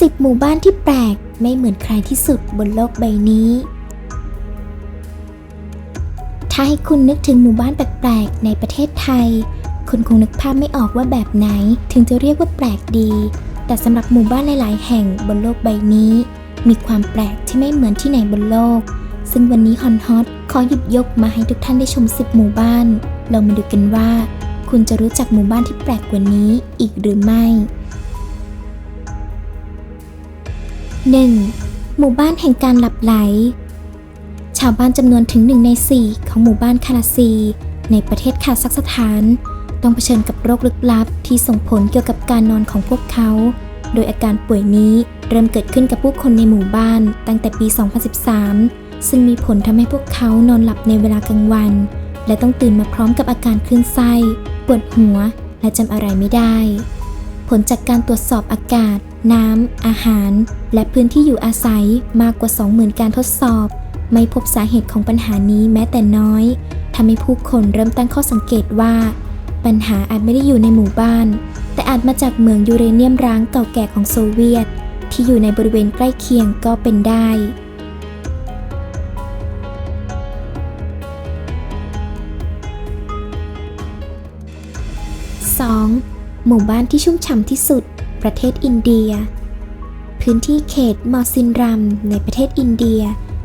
สิบหมู่บ้านที่แปลกไม่เหมือนใครที่สุดบนโลกใบนี้ ถ้าให้คุณนึกถึงหมู่บ้านแปลกๆในประเทศไทย คุณคงนึกภาพไม่ออกว่าแบบไหนถึงจะเรียกว่าแปลกดี แต่สำหรับหมู่บ้านหลาย ๆ แห่งบนโลกใบนี้ มีความแปลกที่ไม่เหมือนที่ไหนบนโลก ซึ่งวันนี้ฮอนฮอตขอหยิบยกมาให้ทุกท่านได้ชมสิบหมู่บ้าน เรามาดูกันว่า คุณจะรู้จักหมู่บ้านที่แปลกกว่านี้อีกหรือไม่ 1. หมู่บ้านแห่งการหลับไหล ชาวบ้านจำนวนถึงหนึ่งในสี่ของหมู่บ้านคาราซี ในประเทศคาซัคสถาน ต้องเผชิญกับโรคลึกลับที่ส่งผลเกี่ยวกับการนอนของพวกเขา โดยอาการป่วยนี้เริ่มเกิดขึ้นกับผู้คนในหมู่บ้านตั้งแต่ปี 2013 ซึ่งมีผลทำให้พวกเขานอนหลับในเวลากลางวัน และต้องตื่นมาพร้อมกับอาการคลื่นไส้ ปวดหัว และจำอะไรไม่ได้ ผลจากการตรวจสอบอากาศ น้ำ อาหาร และพื้นที่อยู่อาศัยมากกว่า 20,000 การทดสอบ ไม่พบสาเหตุของปัญหานี้แม้แต่น้อยทำให้ผู้คนเริ่มตั้งข้อสังเกตว่า ปัญหาอาจไม่ได้อยู่ในหมู่บ้าน แต่อาจมาจากเมืองยูเรเนียมร้างเก่าแก่ของโซเวียต ที่อยู่ในบริเวณใกล้เคียงก็เป็นได้ 2. หมู่บ้านที่ชุ่มฉ่ำที่สุด ประเทศอินเดีย พื้นที่เขตมอซินรัม ในประเทศอินเดีย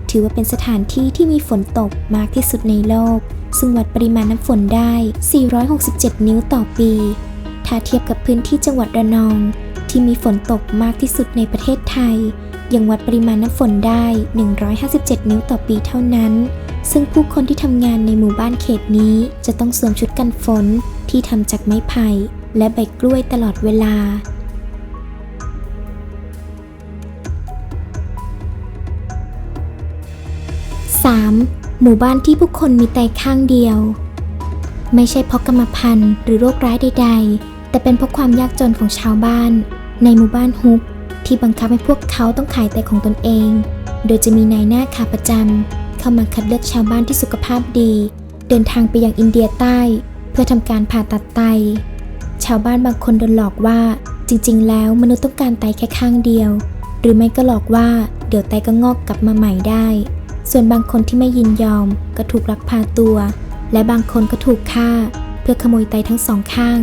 ถือว่าเป็นสถานที่ที่มีฝนตกมากที่สุดในโลก ซึ่งวัดปริมาณน้ำฝนได้ 467 นิ้วต่อปี ถ้าเทียบกับพื้นที่จังหวัดระนอง ที่มีฝนตกมากที่สุดในประเทศไทย ยังวัดปริมาณน้ำฝนได้ 157 นิ้วต่อปีเท่านั้นซึ่งผู้คนที่ทำงานในหมู่บ้านเขตนี้จะต้องสวมชุดกันฝน ที่ทำจากไม้ไผ่และใบกล้วยตลอดเวลา 3. หมู่บ้านที่ผู้คนมีไตข้างเดียว ไม่ใช่เพราะกรรมพันธุ์หรือโรคร้ายใด ๆ แต่เป็นเพราะความยากจนของชาวบ้าน ในหมู่บ้านฮุกที่บังคับให้พวกเขาต้องขายไตของตนเอง โดยจะมีนายหน้าขาประจำเข้ามาคัดเลือกชาวบ้านที่สุขภาพดี เดินทางไปยังอินเดียใต้ เพื่อทำการผ่าตัดไต ชาวบ้านบางคนโดนหลอกว่าจริงๆ แล้วมนุษย์ต้องการไตแค่ข้างเดียว หรือไม่ก็หลอกว่าเดี๋ยวไตก็งอกกลับมาใหม่ได้ ส่วนบางคนที่ไม่ยินยอมก็ถูกลักพาตัว และบางคนก็ถูกฆ่า เพื่อขโมยไตทั้งสองข้าง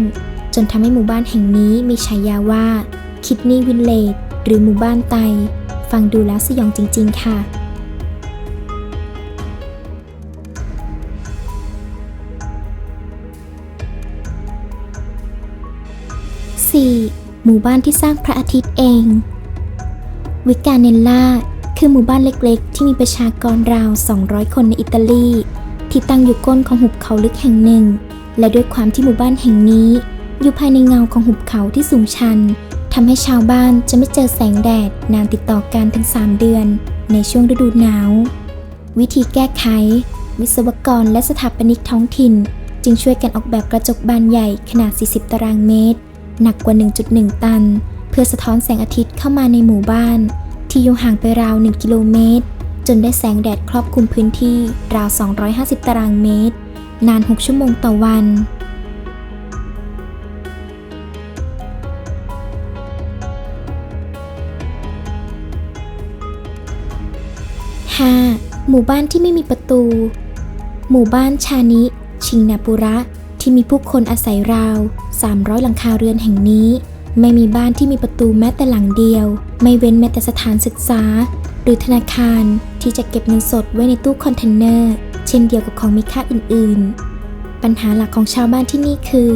จนทำให้หมู่บ้านแห่งนี้มีฉายาว่าคิดนี่วินเลดหรือหมู่บ้านไต ฟังดูแล้วสยองจริง ๆ ค่ะ หมู่บ้านที่สร้างพระอาทิตย์เอง วิกาเนลล่าคือหมู่บ้านเล็กๆ ที่มีประชากรราว 200 คนในอิตาลี ที่ตั้งอยู่ก้นของหุบเขาลึกแห่งหนึ่ง และด้วยความที่หมู่บ้านแห่งนี้ อยู่ภายในเงาของหุบเขาที่สูงชันทำให้ชาวบ้านจะไม่เจอแสงแดดนานติดต่อกันถึง 3 เดือน ในช่วงฤดูหนาว วิธีแก้ไข วิศวกรและสถาปนิกท้องถิ่น จึงช่วยกันออกแบบกระจกบานใหญ่ขนาด 40 ตารางเมตร หนักกว่า 1.1 ตัน เพื่อสะท้อนแสงอาทิตย์เข้ามาในหมู่บ้าน ที่อยู่ห่างไปราว 1 กิโลเมตร จนได้แสงแดดครอบคลุมพื้นที่ราว 250 ตารางเมตร นาน 6 ชั่วโมงต่อวันหมู่บ้านที่ไม่มีประตู หมู่บ้านชานิ ชิงนาปุระ ที่มีผู้คนอาศัยราว 300 หลังคาเรือนแห่งนี้ ไม่มีบ้านที่มีประตูแม้แต่หลังเดียว ไม่เว้นแม้แต่สถานศึกษา หรือธนาคารที่จะเก็บเงินสดไว้ในตู้คอนเทนเนอร์ เช่นเดียวกับของมีค่าอื่น ๆ ปัญหาหลักของชาวบ้านที่นี่คือ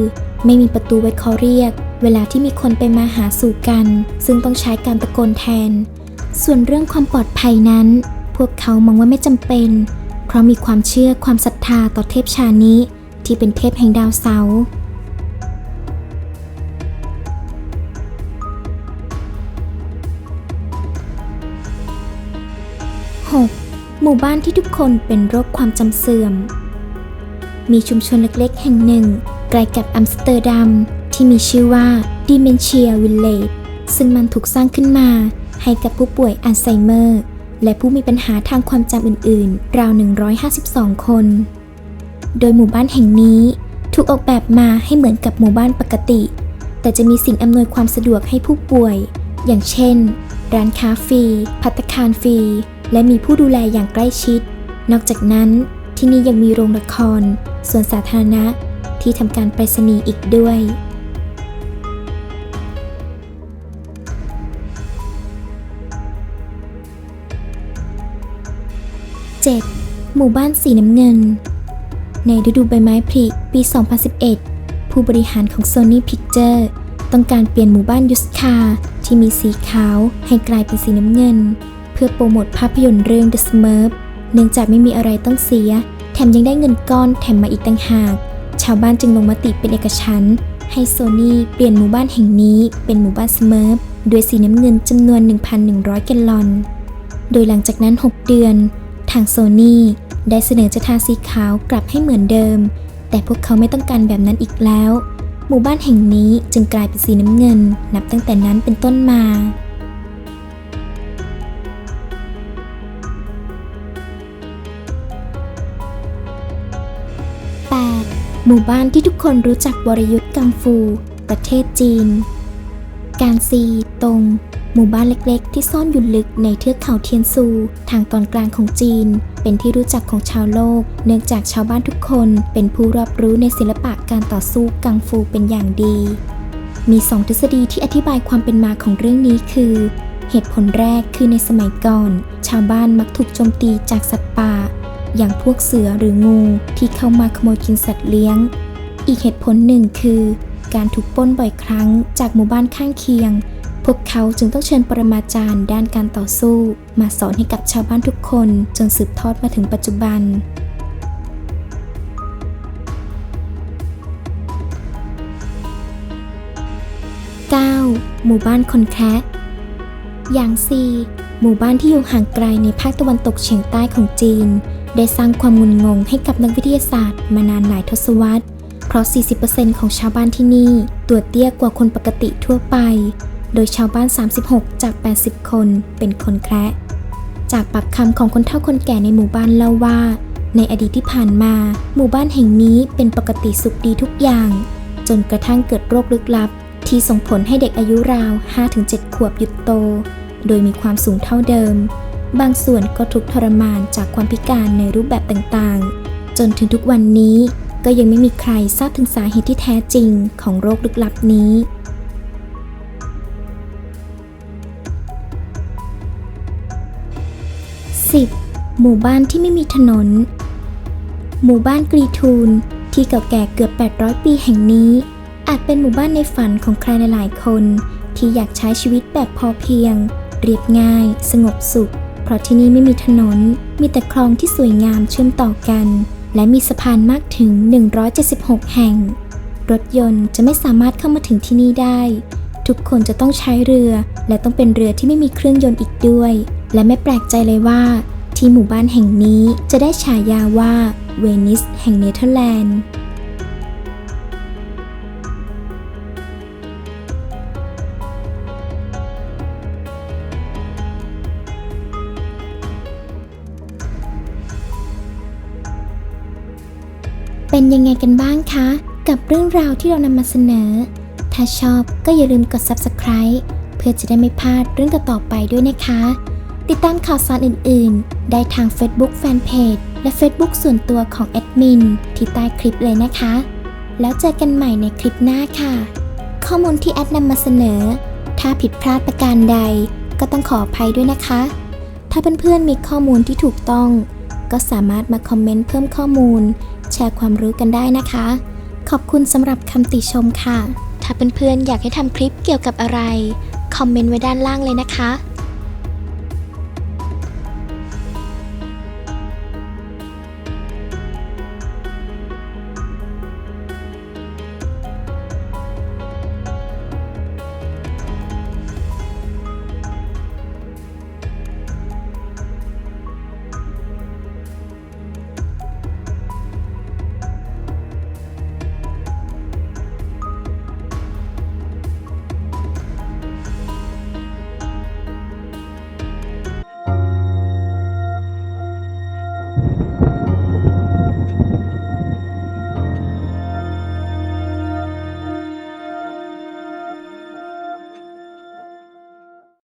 ไม่มีประตูไว้เคาเรียก เวลาที่มีคนไปมาหาสู่กัน ซึ่งต้องใช้การตะโกนแทน ส่วนเรื่องความปลอดภัยนั้น พวกเขามองว่าไม่จำเป็น เพราะมีความเชื่อความศรัทธาต่อเทพชานิ ที่เป็นเทพแห่งดาวเสาร์ 6. หมู่บ้านที่ทุกคนเป็นโรคความจำเสื่อม มีชุมชนเล็กๆ แห่งหนึ่งใกล้กับอัมสเตอร์ดัมที่มีชื่อว่า Dementia Village ซึ่งมันถูกสร้างขึ้นมาให้กับผู้ป่วยอัลไซเมอร์ และผู้มีปัญหาทางความจำอื่นๆ ราว 152 คน โดยหมู่บ้านแห่งนี้ถูกออกแบบมาให้เหมือนกับหมู่บ้านปกติ แต่จะมีสิ่งอำนวยความสะดวกให้ผู้ป่วย อย่างเช่น ร้านค้าฟรี พัตคารฟรี และมีผู้ดูแลอย่างใกล้ชิด นอกจากนั้นที่นี่ยังมีโรงละคร สวนสาธารณะ ที่ทำการไปรษณีย์อีกด้วย 7. หมู่บ้านสีน้ำเงิน ในฤดูใบไม้ผลิปี 2011 ผู้บริหารของ Sony Picture ต้องการเปลี่ยนหมู่บ้านยุสคาที่มีสีขาวให้กลายเป็นสีน้ำเงิน เพื่อโปรโมทภาพยนตร์เรื่อง The Smurf เนื่องจากไม่มีอะไรต้องเสีย แถมยังได้เงินก้อนแถมมาอีกต่างหาก ชาวบ้านจึงลงมติเป็นเอกฉันท์ให้โซนี่เปลี่ยนหมู่บ้านแห่งนี้เป็นหมู่บ้านสเมิร์ฟด้วยสีน้ำเงินจำนวน 1,100 แกลลอน โดยหลังจากนั้น 6 เดือน ทางโซนี่ ได้เสนอจะทาสีขาวกลับให้เหมือนเดิม แต่พวกเขาไม่ต้องการแบบนั้นอีกแล้ว หมู่บ้านแห่งนี้จึงกลายเป็นสีน้ำเงิน นับตั้งแต่นั้นเป็นต้นมา 8. หมู่บ้านที่ทุกคนรู้จักวรยุทธ์กังฟู ประเทศจีน การซีตงหมู่บ้านเล็กๆ ที่ซ่อนอยู่ลึกในเทือกเขาเทียนซู ทางตอนกลางของจีน เป็นที่รู้จักของชาวโลก เนื่องจากชาวบ้านทุกคนเป็นผู้รับรู้ในศิลปะการต่อสู้กังฟูเป็นอย่างดี มีสองทฤษฎีที่อธิบายความเป็นมาของเรื่องนี้คือ เหตุผลแรกคือในสมัยก่อน ชาวบ้านมักถูกโจมตีจากสัตว์ป่า อย่างพวกเสือหรืองูที่เข้ามาขโมยกินสัตว์เลี้ยง อีกเหตุผลหนึ่งคือ การถูกปล้นบ่อยครั้งจากหมู่บ้านข้างเคียง พวกเขาจึงต้องเชิญปรมาจารย์ด้านการต่อสู้ มาสอนให้กับชาวบ้านทุกคนจนสืบทอดมาถึงปัจจุบัน 9. หมู่บ้านคนแคะอย่างซีหมู่บ้านที่อยู่ห่างไกลในภาคตะวันตกเฉียงใต้ของจีน ได้สร้างความงุนงงให้กับนักวิทยาศาสตร์มานานหลายทศวรรษ เพราะ 40%ของชาวบ้านที่นี่ ตัวเตี้ยกว่าคนปกติทั่วไป โดยชาวบ้าน 36 จาก 80 คนเป็นคนแคระจากปากคำของคนเฒ่าคนแก่ในหมู่บ้านเล่าว่า ในอดีตที่ผ่านมา หมู่บ้านแห่งนี้เป็นปกติสุขดีทุกอย่าง จนกระทั่งเกิดโรคลึกลับ ที่ส่งผลให้เด็กอายุราว 5-7 ขวบหยุดโต โดยมีความสูงเท่าเดิม บางส่วนก็ทุกข์ทรมานจากความพิการในรูปแบบต่างๆ จนถึงทุกวันนี้ก็ยังไม่มีใครทราบถึงสาเหตุที่แท้จริงของโรคลึกลับนี้ 10. หมู่บ้านที่ไม่มีถนน หมู่บ้านกรีทูนที่เก่าแก่เกือบ 800 ปีแห่งนี้ อาจเป็นหมู่บ้านในฝันของใครหลายๆ คน ที่อยากใช้ชีวิตแบบพอเพียง เรียบง่าย สงบสุข เพราะที่นี่ไม่มีถนน มีแต่คลองที่สวยงามเชื่อมต่อกัน และมีสะพานมากถึง 176 แห่ง รถยนต์จะไม่สามารถเข้ามาถึงที่นี่ได้ ทุกคนจะต้องใช้เรือ และต้องเป็นเรือที่ไม่มีเครื่องยนต์อีกด้วย และไม่แปลกใจเลยว่า ที่หมู่บ้านแห่งนี้จะได้ฉายาว่าเวนิสแห่งเนเธอร์แลนด์เป็นยังไงกันบ้างคะ กับเรื่องราวที่เรานำมาเสนอ ถ้าชอบก็อย่าลืมกด subscribe เพื่อจะได้ไม่พลาดเรื่องต่อๆไปด้วยนะคะ ติดตามข่าวสารอื่น ๆ ได้ทาง Facebook Fanpage และ Facebook ส่วนตัวของแอดมินที่ใต้คลิปเลยนะคะ แล้วเจอกันใหม่ในคลิปหน้าค่ะ ข้อมูลที่แอดนำมาเสนอ ถ้าผิดพลาดประการใด ก็ต้องขออภัยด้วยนะคะ ถ้าเพื่อนๆมีข้อมูลที่ถูกต้อง ก็สามารถมาคอมเมนต์เพิ่มข้อมูล แชร์ความรู้กันได้นะคะ ขอบคุณสำหรับคำติชมค่ะ ถ้าเพื่อนๆอยากให้ทำคลิปเกี่ยวกับอะไร คอมเมนต์ไว้ด้านล่างเลยนะคะ